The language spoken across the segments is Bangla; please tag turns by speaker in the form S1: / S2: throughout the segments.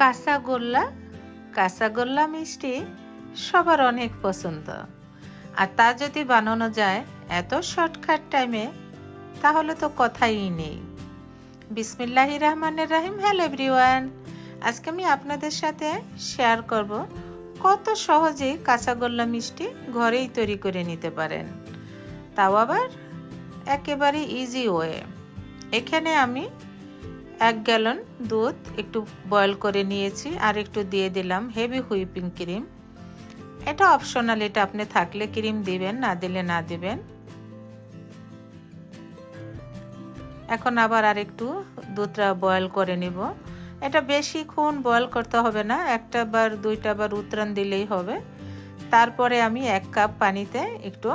S1: কাঁচাগোল্লা কাঁচাগোল্লা মিষ্টি সবার অনেক পছন্দ। আর তা যদি বানানো যায় এত শর্টকাট টাইমে তাহলে তো কথাই নেই। বিসমিল্লাহি রহমানের রাহিম, হ্যালো এভরিওয়ান। আজকে আমি আপনাদের সাথে শেয়ার করব কত সহজে কাঁচাগোল্লা মিষ্টি ঘরেই তৈরি করে নিতে পারেন। তাও আবার একেবারে ইজি ওয়ে এখানে আমি এক গ্যালন দুধ একটু বয়েল করে নিয়েছি আর একটু দিয়ে দিলাম হেভি হুইপিং ক্রিম। এটা অপশনাল, এটা আপনি থাকলে ক্রিম দিবেন, না দিলে না দিবেন। এখন আবার আর একটু দুধটা বয়েল করে নিব। এটা বেশিক্ষণ বয়েল করতে হবে না, একটা বার, দুইটা বার উতরান দিলেই হবে। তারপরে আমি এক কাপ পানিতে একটু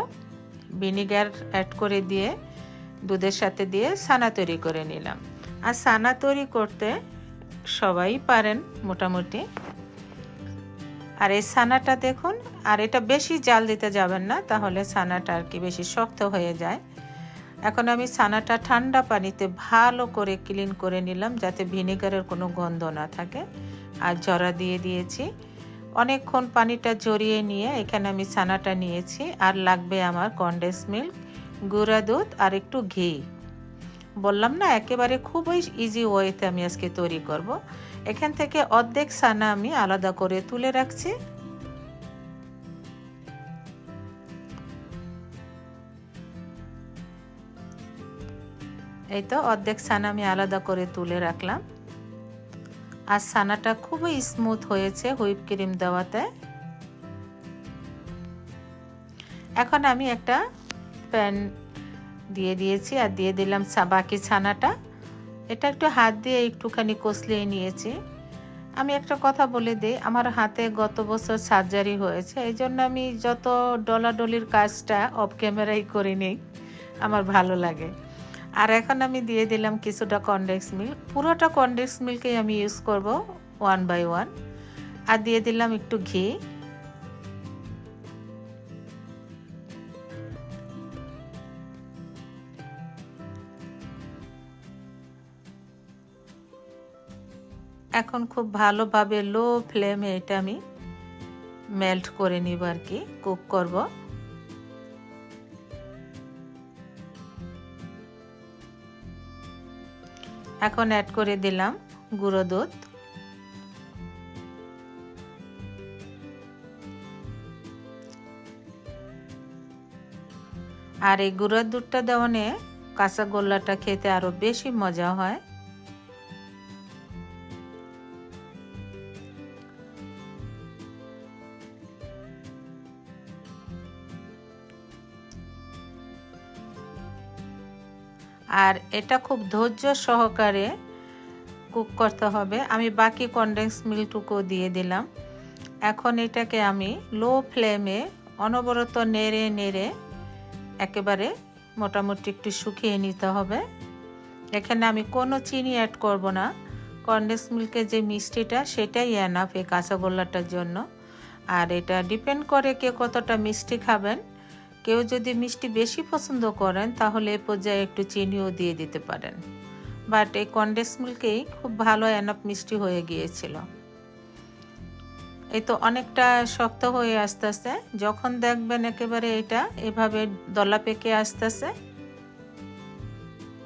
S1: ভিনিগার অ্যাড করে দিয়ে, দুধের সাথে দিয়ে সানা তৈরি করে নিলাম। আর সানা তৈরি করতে সবাই পারেন মোটামুটি। আর এই সানাটা দেখুন, আর এটা বেশি জাল দিতে যাবেন না, তাহলে সানাটা আর কি বেশি শক্ত হয়ে যায়। এখন আমি সানাটা ঠান্ডা পানিতে ভালো করে ক্লিন করে নিলাম, যাতে ভিনেগারের কোনো গন্ধ না থাকে। আর জরা দিয়ে দিয়েছি। অনেকক্ষণ পানিটা জড়িয়ে নিয়ে এখানে আমি সানাটা নিয়েছি। আর লাগবে আমার কন্ডেন্স মিল্ক, গুঁড়া দুধ আর একটু ঘি। বললাম, না, একেবারে খুবই ইজি ওয়েতে আমি আজকে তৈরি করব। এখান থেকে অর্ধেক সানা আমি আলাদা করে তুলে রাখছি। এই তো, অর্ধেক সানা আমি আলাদা করে তুলে রাখলাম। আর সানাটা খুবই স্মুথ হয়েছে হুইপ ক্রিম দেওয়াতে। এখন আমি একটা প্যান দিয়ে দিয়েছি আর দিয়ে দিলাম বাকি ছানাটা। এটা একটু হাত দিয়ে একটুখানি কষলিয়ে নিয়েছি। আমি একটা কথা বলে দিই, আমার হাতে গত বছর সার্জারি হয়েছে, এই জন্য আমি যত ডলাডলির কাজটা অফ ক্যামেরাই করে নিই আমার ভালো লাগে। আর এখন আমি দিয়ে দিলাম কিছুটা কনডেক্স মিল্ক পুরোটা কনডেক্স মিল্কই আমি ইউজ করব ওয়ান বাই ওয়ান আর দিয়ে দিলাম একটু ঘি। এখন খুব ভালোভাবে লো ফ্লেমে এটা আমি মেল্ট করে নিব আর কি কুক করব। এখন অ্যাড করে দিলাম গুঁড়ো দুধ। আর এই গুঁড়োর দুধটা দেওয়ানে কাঁচা গোল্লাটা খেতে আরও বেশি মজা হয়। আর এটা খুব ধৈর্য সহকারে কুক করতে হবে। আমি বাকি কনডেন্স মিল্কটুকু দিয়ে দিলাম। এখন এটাকে আমি লো ফ্লেমে অনবরত নেড়ে নেড়ে একেবারে মোটামুটি একটু শুকিয়ে নিতে হবে। এখানে আমি কোনো চিনি অ্যাড করব না। কনডেন্স মিল্কের যে মিষ্টিটা, সেটাই এনাফ এই কাঁচাগোল্লাটার জন্য। আর এটা ডিপেন্ড করে কে কতটা মিষ্টি খাবেন। কেউ যদি মিষ্টি বেশি পছন্দ করেন, তাহলে এ পর্যায়ে একটু চিনিও দিয়ে দিতে পারেন। বাট এই কন্ডেন্স মিল্কেই খুব ভালো অ্যানপ মিষ্টি হয়ে গিয়েছিল। এই তো অনেকটা শক্ত হয়ে আসতেছে। যখন দেখবেন একেবারে এটা এভাবে দলা পেকে আসতেছে,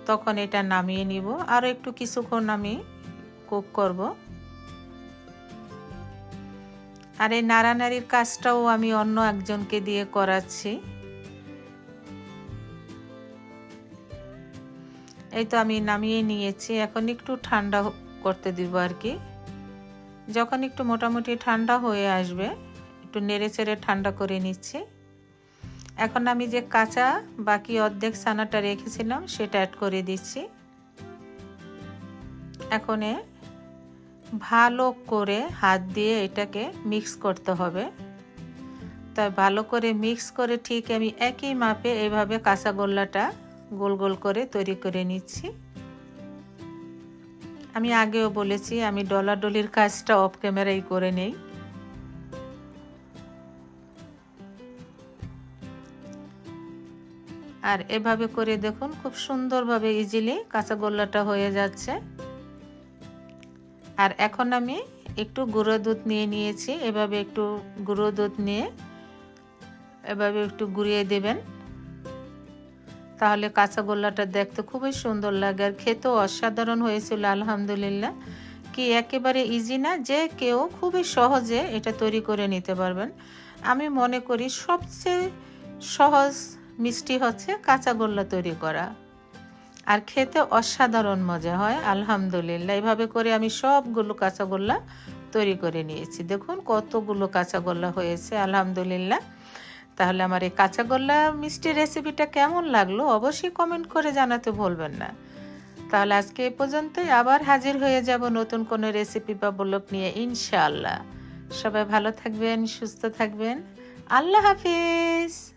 S1: তখন এটা নামিয়ে নিব। আর একটু কিছুক্ষণ আমি কুক করব। আর এই নাড়ানাড়ির কাজটাও আমি অন্য একজনকে দিয়ে করাচ্ছি। এই তো আমি নামিয়ে নিয়েছি। এখন একটু ঠান্ডা করতে দিব আর কি। যখন একটু মোটামুটি ঠান্ডা হয়ে আসবে, একটু নেড়ে চেড়ে ঠান্ডা করে নিচ্ছি। এখন আমি যে কাঁচা বাকি অর্ধেক ছানাটা রেখেছিলাম, সেটা অ্যাড করে দিচ্ছি। এখন ভালো করে হাত দিয়ে এটাকে মিক্স করতে হবে। তাই ভালো করে মিক্স করে ঠিক আমি একই মাপে এইভাবে কাঁচা গোল্লাটা গোল গোল করে তৈরি করে নিচ্ছি। আমি আগেও বলেছি, আমি ডলাডলির কাজটা অফ ক্যামেরাই করে নেই। আর এভাবে করে দেখুন, খুব সুন্দরভাবে ইজিলি কাঁচা গোল্লাটা হয়ে যাচ্ছে। আর এখন আমি একটু গুঁড়ো দুধ নিয়ে নিয়েছি, এভাবে একটু গুঁড়ো দুধ নিয়ে এভাবে একটু গুঁড়িয়ে দেবেন। তাহলে কাঁচা গোল্লাটা দেখতে খুবই সুন্দর লাগে আর খেতেও অসাধারণ হয়েছিল, আলহামদুলিল্লাহ। কি একেবারে ইজি না, যে কেউ খুবই সহজে এটা তৈরি করে নিতে পারবেন। আমি মনে করি সবচেয়ে সহজ মিষ্টি হচ্ছে কাঁচা গোল্লা তৈরি করা। আর খেতে অসাধারণ মজা হয়, আলহামদুলিল্লাহ। এভাবে করে আমি সবগুলো কাঁচাগোল্লা তৈরি করে নিয়েছি। দেখুন কতগুলো কাঁচাগোল্লা হয়েছে, আলহামদুলিল্লাহ। তাহলে আমার এই কাঁচাগোল্লা মিষ্টি রেসিপিটা কেমন লাগল? অবশ্যই কমেন্ট করে জানাতে ভুলবেন না। তাহলে আজকে এ পর্যন্তই। আবার হাজির হয়ে যাব নতুন কোনো রেসিপি বা ব্লগ নিয়ে, ইনশাআল্লাহ। সবাই ভালো থাকবেন, সুস্থ থাকবেন। আল্লাহ হাফিজ!